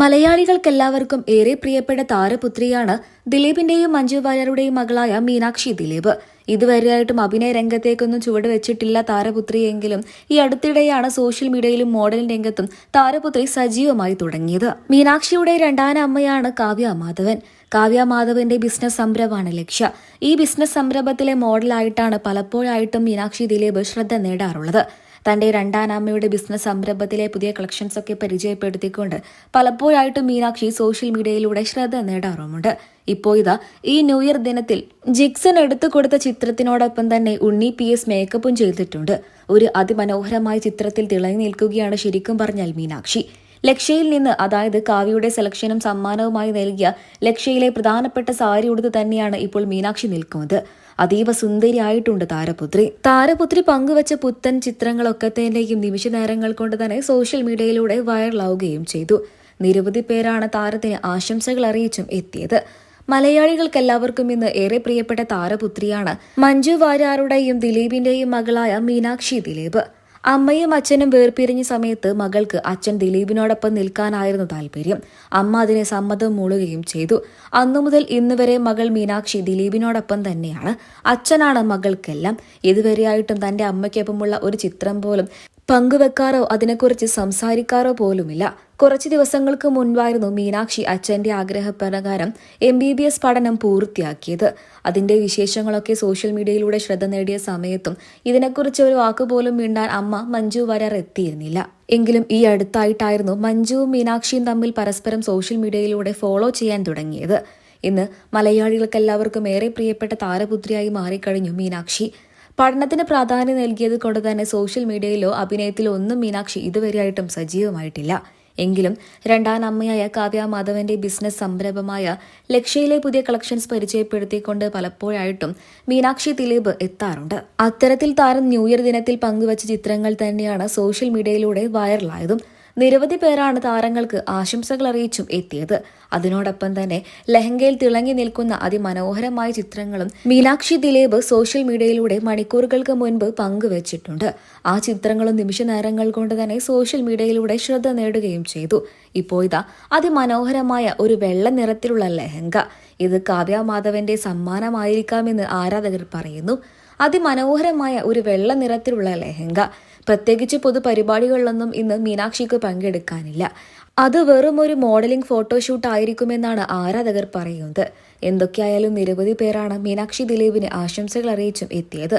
മലയാളികൾക്കെല്ലാവർക്കും ഏറെ പ്രിയപ്പെട്ട താരപുത്രിയാണ് ദിലീപിന്റെയും മഞ്ജു വാര്യരുടെയും മകളായ മീനാക്ഷി ദിലീപ്. ഇതുവരെയായിട്ടും അഭിനയ രംഗത്തേക്കൊന്നും ചുവട് വെച്ചിട്ടില്ല താരപുത്രിയെങ്കിലും ഈ അടുത്തിടെയാണ് സോഷ്യൽ മീഡിയയിലും മോഡലിംഗ് രംഗത്തും താരപുത്രി സജീവമായി തുടങ്ങിയത്. മീനാക്ഷിയുടെ രണ്ടാന അമ്മയാണ് കാവ്യ മാധവൻ. കാവ്യ മാധവന്റെ ബിസിനസ് സംരംഭമാണ് ലക്ഷ്യ. ഈ ബിസിനസ് സംരംഭത്തിലെ മോഡലായിട്ടാണ് പലപ്പോഴായിട്ടും മീനാക്ഷി ദിലീപ് ശ്രദ്ധ നേടാറുള്ളത്. തന്റെ രണ്ടാനാമ്മയുടെ ബിസിനസ് സംരംഭത്തിലെ പുതിയ കളക്ഷൻസ് ഒക്കെ പരിചയപ്പെടുത്തിക്കൊണ്ട് പലപ്പോഴായിട്ടും മീനാക്ഷി സോഷ്യൽ മീഡിയയിലൂടെ ശ്രദ്ധ നേടാറുമുണ്ട്. ഇപ്പോ ഇതാ ഈ ന്യൂ ഇയർ ദിനത്തിൽ ജിക്സൺ എടുത്തു കൊടുത്ത ചിത്രത്തിനോടൊപ്പം തന്നെ ഉണ്ണി പി എസ് മേക്കപ്പും ചെയ്തിട്ടുണ്ട്. ഒരു അതിമനോഹരമായ ചിത്രത്തിൽ തിളങ്ങി നിൽക്കുകയാണ് ശരിക്കും പറഞ്ഞാൽ മീനാക്ഷി. ലക്ഷ്യയിൽ നിന്ന് അതായത് കാവ്യയുടെ സെലക്ഷനും സമ്മാനവുമായി നൽകിയ ലക്ഷ്യയിലെ പ്രധാനപ്പെട്ട സാരി ഉടുത്ത് തന്നെയാണ് ഇപ്പോൾ മീനാക്ഷി നിൽക്കുന്നത്. അതീവ സുന്ദരിയായിട്ടുണ്ട് താരപുത്രി. താരപുത്രി പങ്കുവച്ച പുത്തൻ ചിത്രങ്ങളൊക്കെ തന്നെയും നിമിഷ നേരങ്ങൾ കൊണ്ട് തന്നെ സോഷ്യൽ മീഡിയയിലൂടെ വൈറലാവുകയും ചെയ്തു. നിരവധി പേരാണ് താരത്തിന് ആശംസകൾ അറിയിച്ചും എത്തിയത്. മലയാളികൾക്കെല്ലാവർക്കും ഇന്ന് ഏറെ പ്രിയപ്പെട്ട താരപുത്രിയാണ് മഞ്ജു വാര്യാറുടെയും ദിലീപിന്റെയും മകളായ മീനാക്ഷി ദിലീപ്. അമ്മയും അച്ഛനും വേർപിരിഞ്ഞ സമയത്ത് മകൾക്ക് അച്ഛൻ ദിലീപിനോടൊപ്പം നിൽക്കാനായിരുന്നു താല്പര്യം. അമ്മ അതിനെ സമ്മതം മൂളുകയും ചെയ്തു. അന്നു മുതൽ ഇന്ന് വരെ മകൾ മീനാക്ഷി ദിലീപിനോടൊപ്പം തന്നെയാണ്. അച്ഛനാണ് മകൾക്കെല്ലാം. ഇതുവരെയായിട്ടും തന്റെ അമ്മയ്ക്കൊപ്പമുള്ള ഒരു ചിത്രം പോലും പങ്കുവെക്കാറോ അതിനെക്കുറിച്ച് സംസാരിക്കാറോ പോലുമില്ല. കുറച്ച് ദിവസങ്ങൾക്ക് മുൻപായിരുന്നു മീനാക്ഷി അച്ഛന്റെ ആഗ്രഹപ്രകാരം എം ബി ബി എസ് പഠനം പൂർത്തിയാക്കിയത്. അതിന്റെ വിശേഷങ്ങളൊക്കെ സോഷ്യൽ മീഡിയയിലൂടെ ശ്രദ്ധ നേടിയ സമയത്തും ഇതിനെക്കുറിച്ച് ഒരു വാക്കുപോലും മിണ്ടാൻ അമ്മ മഞ്ജു വരാർ എത്തിയിരുന്നില്ല. എങ്കിലും ഈ അടുത്തായിട്ടായിരുന്നു മഞ്ജുവും മീനാക്ഷിയും തമ്മിൽ പരസ്പരം സോഷ്യൽ മീഡിയയിലൂടെ ഫോളോ ചെയ്യാൻ തുടങ്ങിയത്. ഇന്ന് മലയാളികൾക്കെല്ലാവർക്കും ഏറെ പ്രിയപ്പെട്ട താരപുത്രിയായി മാറിക്കഴിഞ്ഞു മീനാക്ഷി. പഠനത്തിന് പ്രാധാന്യം നൽകിയത് കൊണ്ട് തന്നെ സോഷ്യൽ മീഡിയയിലോ അഭിനയത്തിലോ ഒന്നും മീനാക്ഷി ഇതുവരെയായിട്ടും സജീവമായിട്ടില്ല. എങ്കിലും രണ്ടാം അമ്മയായ കാവ്യ മാധവന്റെ ബിസിനസ് സംരംഭമായ ലക്ഷ്യയിലെ പുതിയ കളക്ഷൻസ് പരിചയപ്പെടുത്തിക്കൊണ്ട് പലപ്പോഴായിട്ടും മീനാക്ഷി ദിലീപ് എത്താറുണ്ട്. അത്തരത്തിൽ താരം ന്യൂഇയർ ദിനത്തിൽ പങ്കുവച്ച ചിത്രങ്ങൾ തന്നെയാണ് സോഷ്യൽ മീഡിയയിലൂടെ വൈറലായതും നിരവധി പേരാണ് താരങ്ങൾക്ക് ആശംസകൾ അറിയിച്ചും എത്തിയത്. അതിനോടൊപ്പം തന്നെ ലഹങ്കയിൽ തിളങ്ങി നിൽക്കുന്ന അതിമനോഹരമായ ചിത്രങ്ങളും മീനാക്ഷി ദിലീപ് സോഷ്യൽ മീഡിയയിലൂടെ മണിക്കൂറുകൾക്ക് മുൻപ് പങ്കുവച്ചിട്ടുണ്ട്. ആ ചിത്രങ്ങളും നിമിഷ നേരങ്ങൾ കൊണ്ട് തന്നെ സോഷ്യൽ മീഡിയയിലൂടെ ശ്രദ്ധ നേടുകയും ചെയ്തു. ഇപ്പോൾ ഇതാ അതിമനോഹരമായ ഒരു വെള്ള നിറത്തിലുള്ള ലഹങ്ക. ഇത് കാവ്യ മാധവന്റെ സമ്മാനമായിരിക്കാമെന്ന് ആരാധകർ പറയുന്നു. അതിമനോഹരമായ ഒരു വെള്ള നിറത്തിലുള്ള ലെഹങ്ക. പ്രത്യേകിച്ച് പൊതുപരിപാടികളിലൊന്നും ഇന്ന് മീനാക്ഷിക്ക് പങ്കെടുക്കാനില്ല. അത് വെറും ഒരു മോഡലിംഗ് ഫോട്ടോഷൂട്ട് ആയിരിക്കുമെന്നാണ് ആരാധകർ പറയുന്നത്. എന്തൊക്കെയായാലും നിരവധി പേരാണ് മീനാക്ഷി ദിലീപിന് ആശംസകൾ അറിയിച്ചും എത്തിയത്.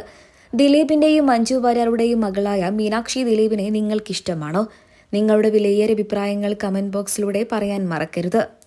ദിലീപിന്റെയും മഞ്ജു വാര്യരുടെയും മകളായ മീനാക്ഷി ദിലീപിനെ നിങ്ങൾക്കിഷ്ടമാണോ? നിങ്ങളുടെ വിലയേറിയ അഭിപ്രായങ്ങൾ കമന്റ് ബോക്സിലൂടെ പറയാൻ മറക്കരുത്.